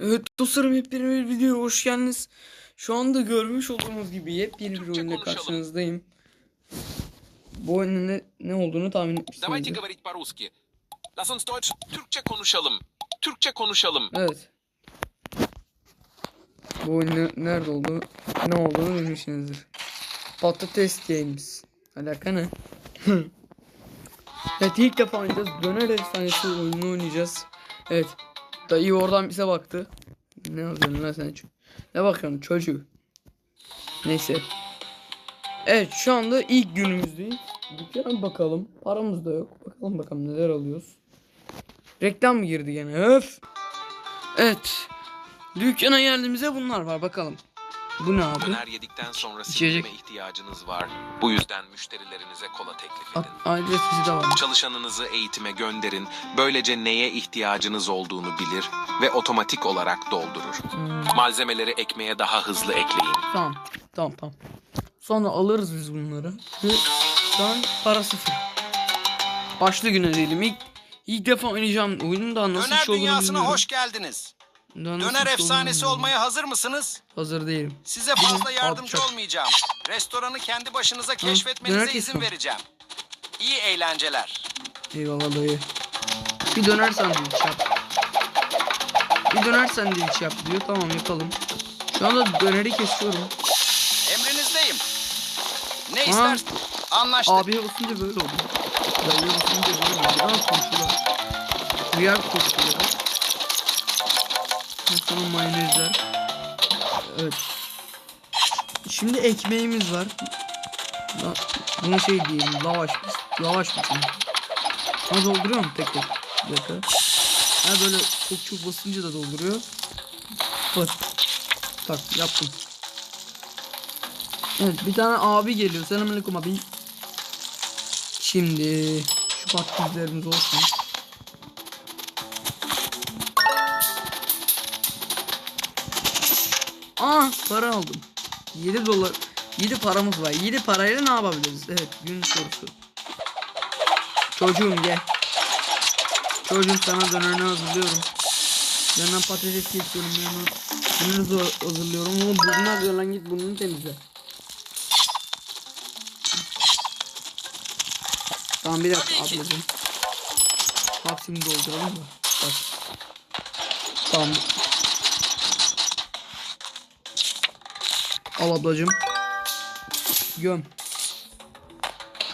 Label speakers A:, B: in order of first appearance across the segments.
A: Evet dostlarım hep bir video hoş geldiniz. Şu anda görmüş olduğunuz gibi yepyeni bir
B: oyunda
A: karşınızdayım. Bu oyunun ne, ne olduğunu tahmin etmişsinizdir.
B: Lass uns Deutsch, Türkçe konuşalım. Türkçe konuşalım.
A: Evet. Bu oyunun ne- nerede olduğunu, ne olduğunu bilmişsinizdir. Patates Games. Alaka ne? evet ilk defa oynayacağız. Döner efsanesi oyununu oynayacağız. Evet Dayı oradan bize baktı. Ne yapıyorsun lan sen? Ne bakıyorsun çocuğu? Neyse. Evet şu anda ilk günümüzdeyiz. Dükkana bakalım. Paramız da yok. Bakalım bakalım neler alıyoruz. Reklam mı girdi gene? Öf. Evet. Dükkana geldiğimizde bunlar var bakalım. Bu ne abi?
B: Döner yedikten sonra
A: İçecek.
B: sindirime ihtiyacınız var. Bu yüzden müşterilerinize kola teklif
A: A-
B: edin.
A: Adresi de var.
B: Çalışanınızı eğitime gönderin. Böylece neye ihtiyacınız olduğunu bilir ve otomatik olarak doldurur.
A: Hmm,
B: Malzemeleri ekmeğe daha hızlı ekleyin.
A: tamam. Tamam tamam. Sonra alırız biz bunları. Ve şu an para sıfır. Başlı güne değilim. İlk, ilk defa oynayacağım. Oyunun da nasıl
C: Döner
A: iş olduğunu
C: dünyasına
A: bilmiyorum.
C: hoş geldiniz.
A: Daha nasıl
C: Döner
A: iş
C: efsanesi olmaya hazır mısınız?
A: Hazır değilim.
C: Size fazla yardımcı
A: alçak.
C: olmayacağım. Restoranı kendi başınıza
A: döner
C: keşfetmenize izin
A: kesiyorum.
C: vereceğim. İyi eğlenceler.
A: Eyvallah dayı. Bir döner sandviç yap. Bir döner sandviç yap diyor. Tamam yapalım. Şu anda döneri kesiyorum.
C: Emrinizdeyim. Ne
A: Aa.
C: istersin? Anlaştık.
A: Abiye basınca böyle oldu. Dayıya basınca böyle oldu. Aa turşular. Rüya turşuları. Sonra mayonezler. Evet. Şimdi ekmeğimiz var. La, bunu şey diyelim lavaş lavaş biçimi. Ama dolduruyor mu tek tek? Bir dakika. Ha böyle çok çok basınca da dolduruyor. Bak. Tak yaptım. Evet bir tane abi geliyor. Selamünaleyküm abi. Şimdi şu patateslerimiz olsun. Para aldım. 7 dolar 7 paramız var. 7 parayla ne yapabiliriz? Evet gün sorusu. Çocuğum gel. Çocuğum sana dönerini hazırlıyorum. Yanına patates kesiyorum yanına. Zor- hazırlıyorum. Oğlum burnunu hazır lan git burnunu temizle. Tamam bir dakika ablacığım. Hapsini dolduralım da. Bak. Tamam. Al ablacığım. Göm.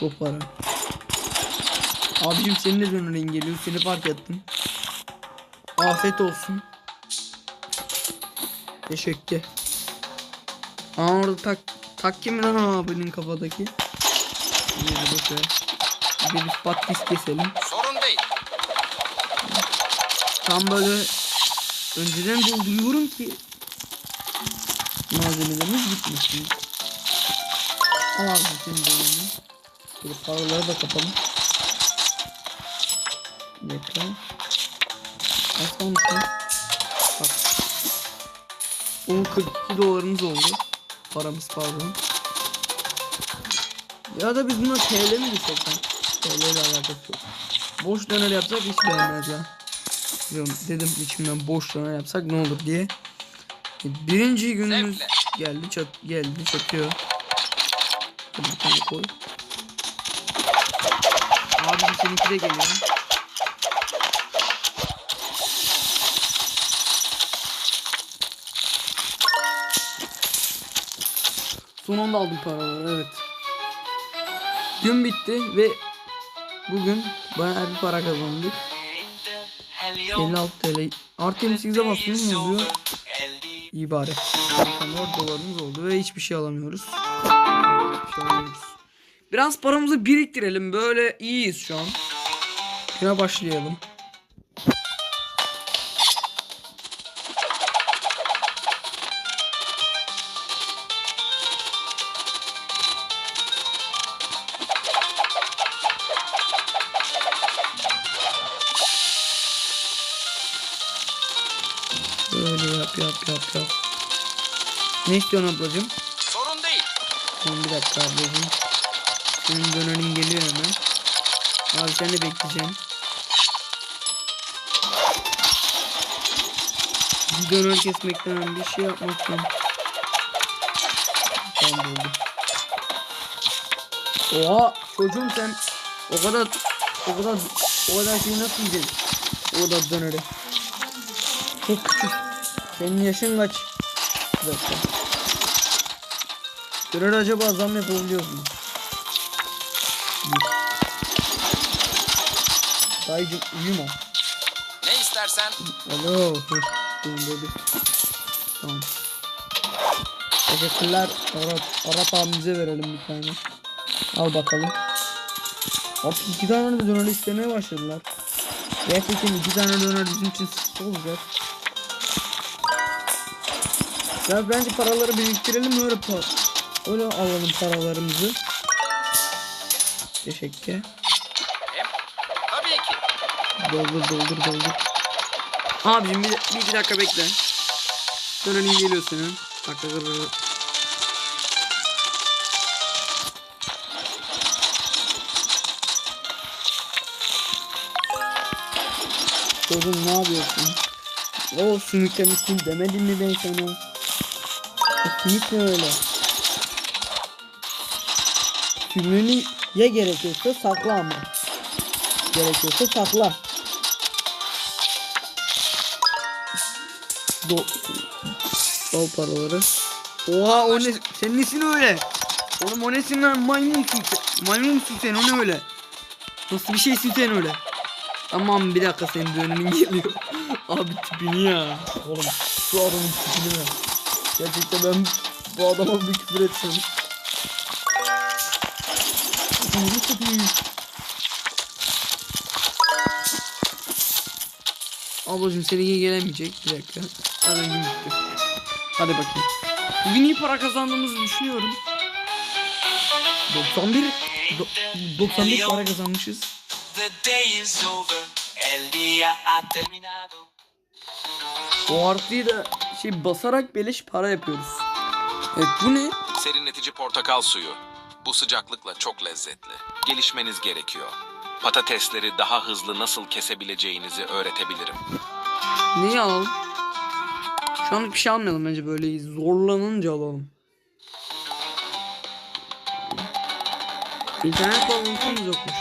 A: Çok para. Abicim senin de dönerin geliyor. Seni fark ettim. Afiyet olsun. Teşekkür. Aa orada tak tak kimin lan abinin kafadaki? Yeri boş ver. Bir patates keselim.
C: Sorun değil.
A: Tam böyle önceden dolduruyorum ki malzemelerimiz bitmesin. Al abi senin dönemini. Böyle paraları da kapalım. Bir dakika. Kaç olmuş lan? Bak. 10.42 dolarımız oldu. Paramız pardon. Ya da biz buna TL mi düşsek lan? TL ile alakası yok. Boş döner yapsak hiç beğenmez ya. Diyorum, dedim içimden boş döner yapsak ne olur diye. Birinci günümüz
C: Zevkle.
A: geldi çat geldi çatıyor. Hadi bir tane koy. Abi seninki de geliyor. Son anda aldım paraları evet. Gün bitti ve bugün bayağı bir para kazandık. 56 TL. Artı 28'e bastım ne oluyor? Zaten 4 dolarımız oldu ve şey. Hiçbir şey alamıyoruz. Biraz paramızı biriktirelim. Böyle iyiyiz şu an. Yine başlayalım. İstiyorsun ablacığım?
C: Sorun değil.
A: Tamam bir dakika ablacığım. Senin dönerin geliyor hemen. Abi sen de bekleyeceğim. bir döner kesmekten bir şey yapmaktan. Tamam oldu. Oha çocuğum sen o kadar o kadar o kadar şeyi nasıl yiyeceksin? O kadar döneri. Çok küçük. Senin yaşın kaç? Bir dakika. Döner acaba zam yapabiliyor mu? Dayıcım uyuma.
C: Ne istersen
A: Alo. Tamam dedi. Tamam. Teşekkürler. Arap, Arap abimize verelim bir tane. Al bakalım. Hop iki tane de döner istemeye başladılar. Gerçekten iki tane döner bizim için sıkıntı olacak. Ya bence paraları biriktirelim öyle pa öyle alalım paralarımızı. Teşekkür.
C: tabii ki.
A: Doldur doldur doldur. Abicim bir, bir iki dakika bekle. Dönenin geliyor senin. Bak bak bak, bak. Çocuğum ne yapıyorsun? O sümüklemişsin demedim mi ben sana? O sümük ne öyle? Sümüğünü ya gerekiyorsa sakla ama. Gerekiyorsa sakla. Do Al paraları. Oha o ne? Senin nesin öyle? Oğlum o nesin lan maymunsun sen. Maymunsun sen o ne öyle? Nasıl bir şeysin sen öyle? Tamam bir dakika senin dönemin geliyor. Abi tipini ya. Oğlum şu adamın tipini ver. Gerçekten ben bu adama bir küfür etsem. Tipini tipini. Ablacım senin iyi gelemeyecek. Bir dakika. Hadi gün bitti. Hadi bakayım. Bugün iyi para kazandığımızı düşünüyorum. 91 do- 91 para kazanmışız. O artıyı da şey basarak beleş para yapıyoruz. Evet bu ne?
B: Serinletici portakal suyu. Bu sıcaklıkla çok lezzetli. Gelişmeniz gerekiyor. Patatesleri daha hızlı nasıl kesebileceğinizi öğretebilirim.
A: Neyi alalım? Şu anlık bir şey almayalım bence böyle zorlanınca alalım. İnternet bağlantımız yokmuş.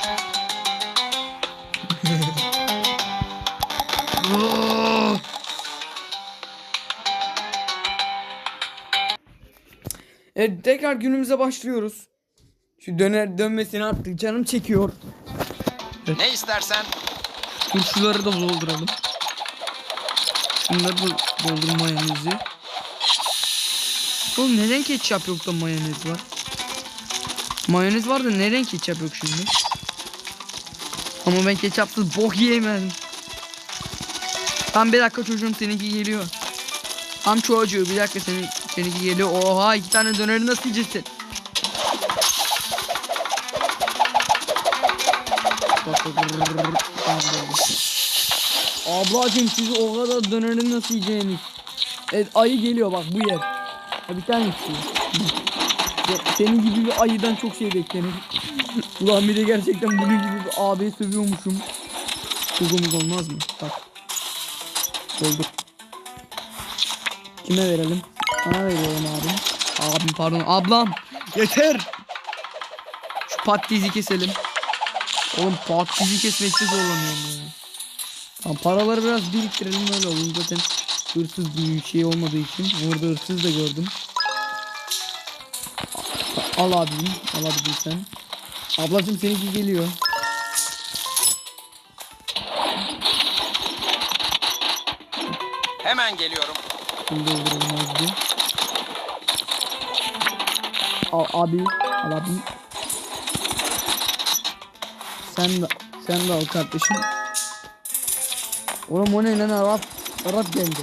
A: Evet tekrar günümüze başlıyoruz. Şu döner dönmesini artık canım çekiyor.
C: Ne istersen
A: Turşuları da dolduralım. Şunları da doldur mayonezi. Oğlum neden ketçap yok da mayonez var? Mayonez var da neden ketçap yok şimdi? Ama ben ketçapsız bok yiyemem. Tam bir dakika çocuğum seninki geliyor. Tam çocuğu bir dakika senin, seninki geliyor. Oha iki tane döneri nasıl yiyeceksin? Ablacım siz o kadar döneri nasıl yiyeceğiniz? Evet ayı geliyor bak bu yer. Ha bir tane istiyor. Se- Senin gibi bir ayıdan çok şey beklenir. Ulan bir de gerçekten bunun gibi bir abi sövüyormuşum. Kuzumuz olmaz mı? Bak. Doldur. Kime verelim? Sana veriyorum abim. Abim pardon ablam. Yeter. Şu patlizi keselim. Oğlum patlizi kesmekte zorlanıyorum ya. Tamam paraları biraz biriktirelim öyle olur zaten hırsız bir şey olmadığı için. Burada hırsız da gördüm. Al abim, al abim sen. Ablacım seninki geliyor.
C: hemen geliyorum.
A: Şimdi dolduralım az bir. Al abi, al abi. Sen de, sen de al kardeşim. Oğlum o ne lan Arap, Arap geldi.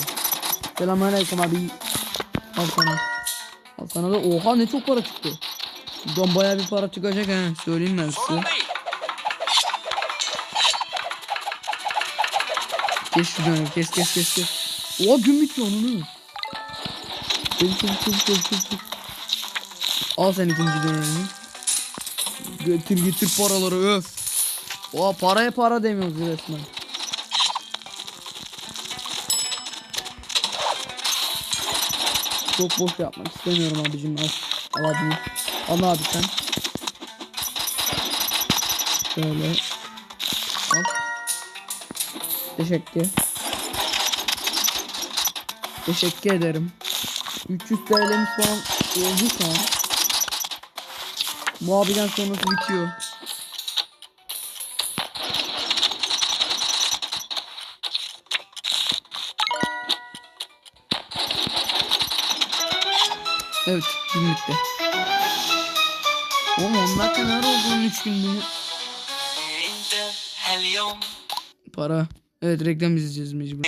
A: Selamünaleyküm abi. Al sana. Al sana da oha ne çok para çıktı. Buradan bayağı bir para çıkacak ha söyleyeyim ben size. Kes şu canı kes kes kes kes. Oha bitiyor onu. Çabuk çabuk çabuk çabuk çabuk. çabuk. Al sen ikinci dönemini. Getir getir paraları öf. Oha paraya para demiyoruz resmen. çok boş yapmak istemiyorum abicim. Al, al abini. Al abi sen. Şöyle. Al. Teşekkür. Teşekkür ederim. 300 TL'miz falan oldu şu an. Bu abiden sonrası bitiyor. Günlükte. Oğlum 10 dakika ne oldu 3
D: günde?
A: Para. Evet reklam izleyeceğiz mecbur.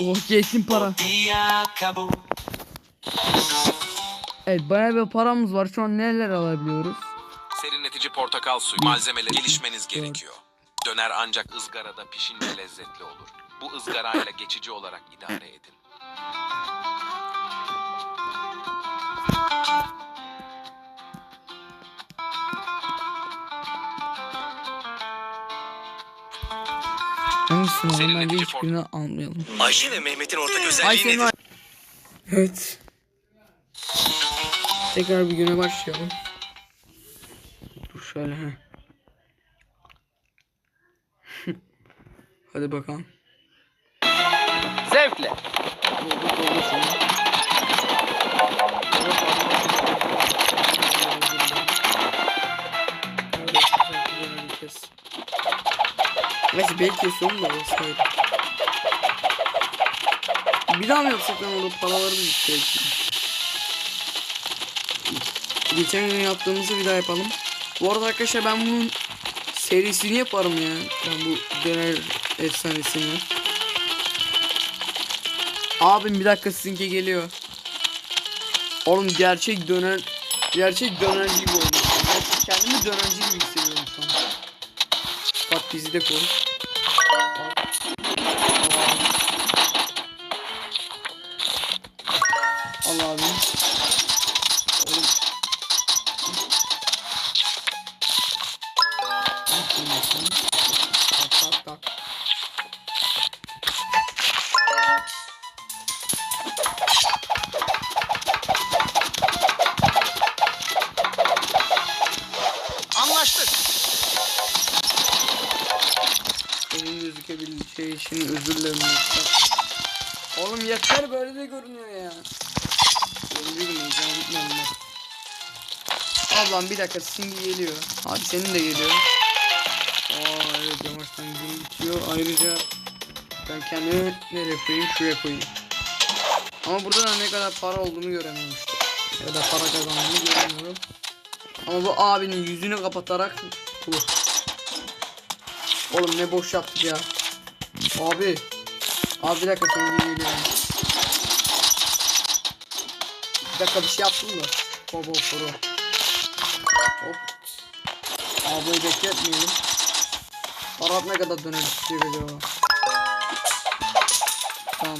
A: Oh geçtim para. Evet bayağı bir paramız var. Şu an neler alabiliyoruz?
B: Serinletici portakal suyu malzemeleri gelişmeniz gerekiyor. Döner ancak ızgarada pişince lezzetli olur. Bu ızgarayla geçici olarak idare edin.
A: Hangisini alalım? Bence hiçbirini almayalım.
E: Ayşe ve Mehmet'in ortak özelliği nedir?
A: Evet. Tekrar bir güne başlayalım. Dur şöyle he. Hadi bakalım.
C: Zevkle.
A: Doldur doldur şunu. Neyse belki son da olsaydı. Bir daha mı yapsak lan orada paraları bitti. Geçen gün yaptığımızı bir daha yapalım. Bu arada arkadaşlar ben bunun serisini yaparım ya. Ben bu döner efsanesini. Abim bir dakika sizinki geliyor. Oğlum gerçek döner gerçek dönerci gibi. Ben kendimi dönerci gibi hissediyorum şu an. Bak bizi de koy. İçin özür dilerim. Oğlum yeter böyle de görünüyor ya. Bak. Ablam bir dakika Singi geliyor. Abi senin de geliyor. Aa evet yavaştan gün bitiyor. Ayrıca ben kendimi nereye koyayım? Şuraya koyayım. Ama burada da ne kadar para olduğunu göremiyorum işte. Ya da para kazandığını göremiyorum. Ama bu abinin yüzünü kapatarak bu. Oğlum ne boş yaptık ya. Abi. Abi bir dakika sen geliyorum. Bir dakika bir şey yaptım da. Hop hop hop. Hop. Abi bekletmeyelim. Arap ne kadar döner istiyor acaba? Tamam.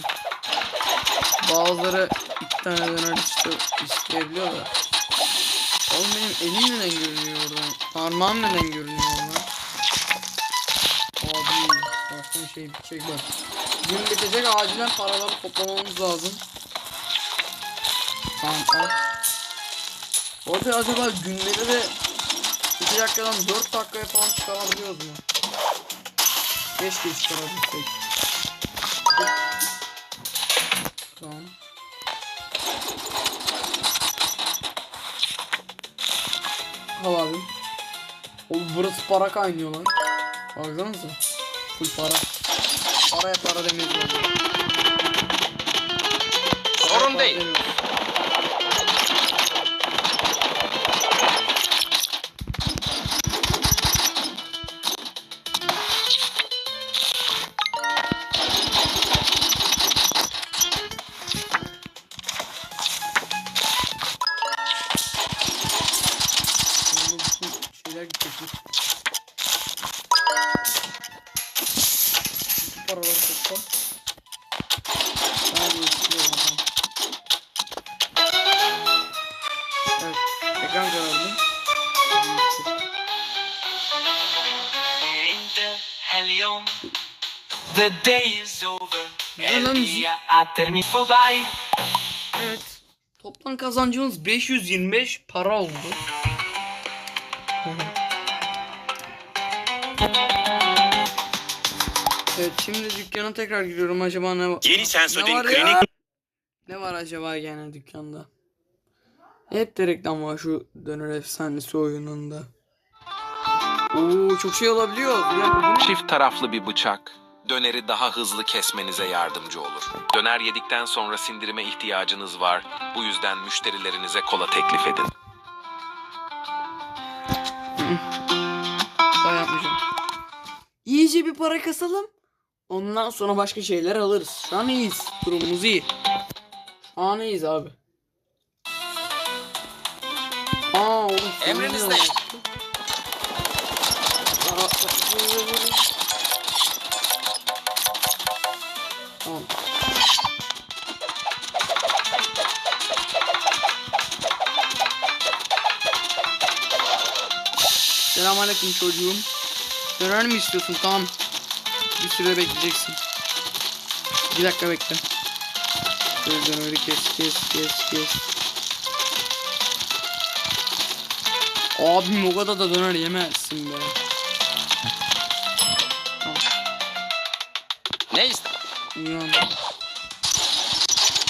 A: Bazıları iki tane döner istiyor, isteyebiliyor da. Oğlum benim elim neden görünüyor oradan? Parmağım neden görünüyor oradan? Baştan şey bitecek bak. Gün bitecek acilen paraları toplamamız lazım. Tamam. Orada acaba günleri de 2 dakikadan 4 dakikaya falan çıkarabiliyoruz mu? Keşke çıkarabilsek. Tamam. Al abi. Oğlum burası para kaynıyor lan. Baksanıza. Full para. Paraya para demeyiz
C: Sorun
A: para
C: değil.
A: demiyoruz. Evet. Toplam kazancımız 525 para oldu. evet şimdi dükkana tekrar giriyorum acaba ne var?
E: Yeni sensörün
A: ne var
E: klinik.
A: Ne var acaba gene dükkanda? Hep de reklam var şu döner efsanesi oyununda. Oo çok şey olabiliyor.
B: Çift taraflı bir bıçak döneri daha hızlı kesmenize yardımcı olur. Döner yedikten sonra sindirime ihtiyacınız var. Bu yüzden müşterilerinize kola teklif edin.
A: Daha yapmayacağım. İyice bir para kasalım. Ondan sonra başka şeyler alırız. Şu an iyiyiz. Durumumuz iyi. Şu an iyiyiz abi. Aa oğlum.
C: Emrinizde.
A: Selamünaleyküm çocuğum. Döner mi istiyorsun? Tamam. Bir süre bekleyeceksin. Bir dakika bekle. Şöyle döneri kes kes kes kes. Abim o kadar da döner yemezsin be.
C: Ne ist?
A: Uyan.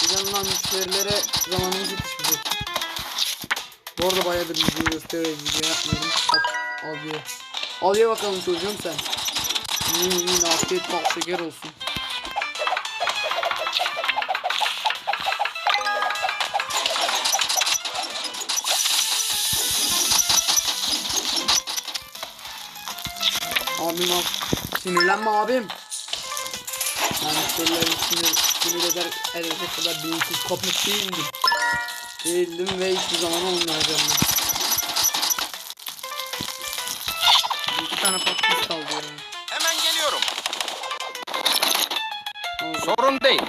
A: Giden lan müşterilere zamanımız yetişmedi. Bu arada bayağıdır video göstererek video yapmıyorum. Al, al ye. Al ye bakalım çocuğum sen. Yiyin yiyin afiyet bal şeker olsun. Abim al. Sinirlenme abim. Ben müşterilerin sinir, sinir eder, edecek kadar bilinçsiz kopmuş değildim. Değildim ve hiçbir zaman olmayacağım ben. Tane patates kaldı.
C: Hemen geliyorum. Sorun değil.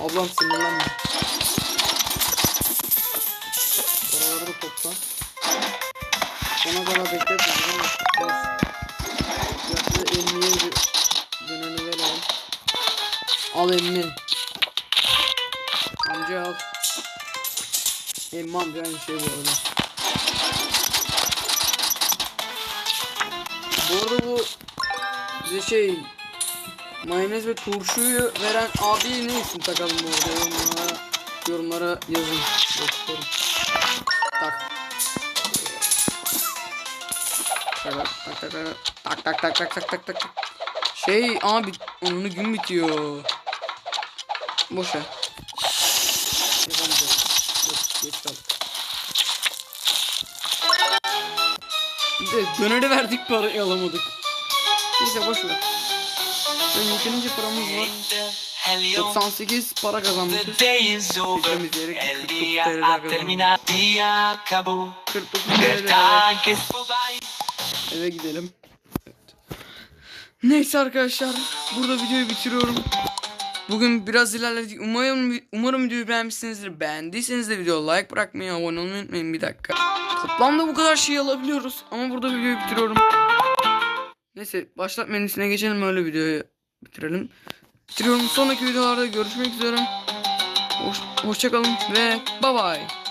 A: Ablam sinirlenme. Paraları da topla. Sona kadar beklet. Fiyatı emniye bir döneni verelim. Al emni. Amca al. Emmi amca aynı şey bu arada. Bu arada bu bize şey mayonez ve turşuyu veren abi ne isim takalım bu arada yorumlara, yorumlara yazın. Gösterin. Tak. Tak tak tak tak tak tak tak tak tak tak. Şey abi onun gün bitiyor. Boş ver. Döneri verdik parayı alamadık. Neyse boş ver. Sen yeterince paramız var.
D: in the helium.
A: 98 para kazanmışız. Sistem izleyerek
D: El
A: 49
D: día
A: TL'den
D: ha
A: kazandım.
D: terminado. Día acabó.
A: 49 TL.
D: Verdad que es bye.
A: Eve gidelim. Evet. Neyse arkadaşlar burada videoyu bitiriyorum. Bugün biraz ilerledik. Umarım umarım videoyu beğenmişsinizdir. Beğendiyseniz de videoya like bırakmayı, abone olmayı unutmayın. Bir dakika. Toplamda bu kadar şey alabiliyoruz. Ama burada videoyu bitiriyorum. Neyse başlat menüsüne geçelim öyle videoyu bitirelim. Bitiriyorum. Sonraki videolarda görüşmek üzere. Hoş, hoşçakalın ve bye bye.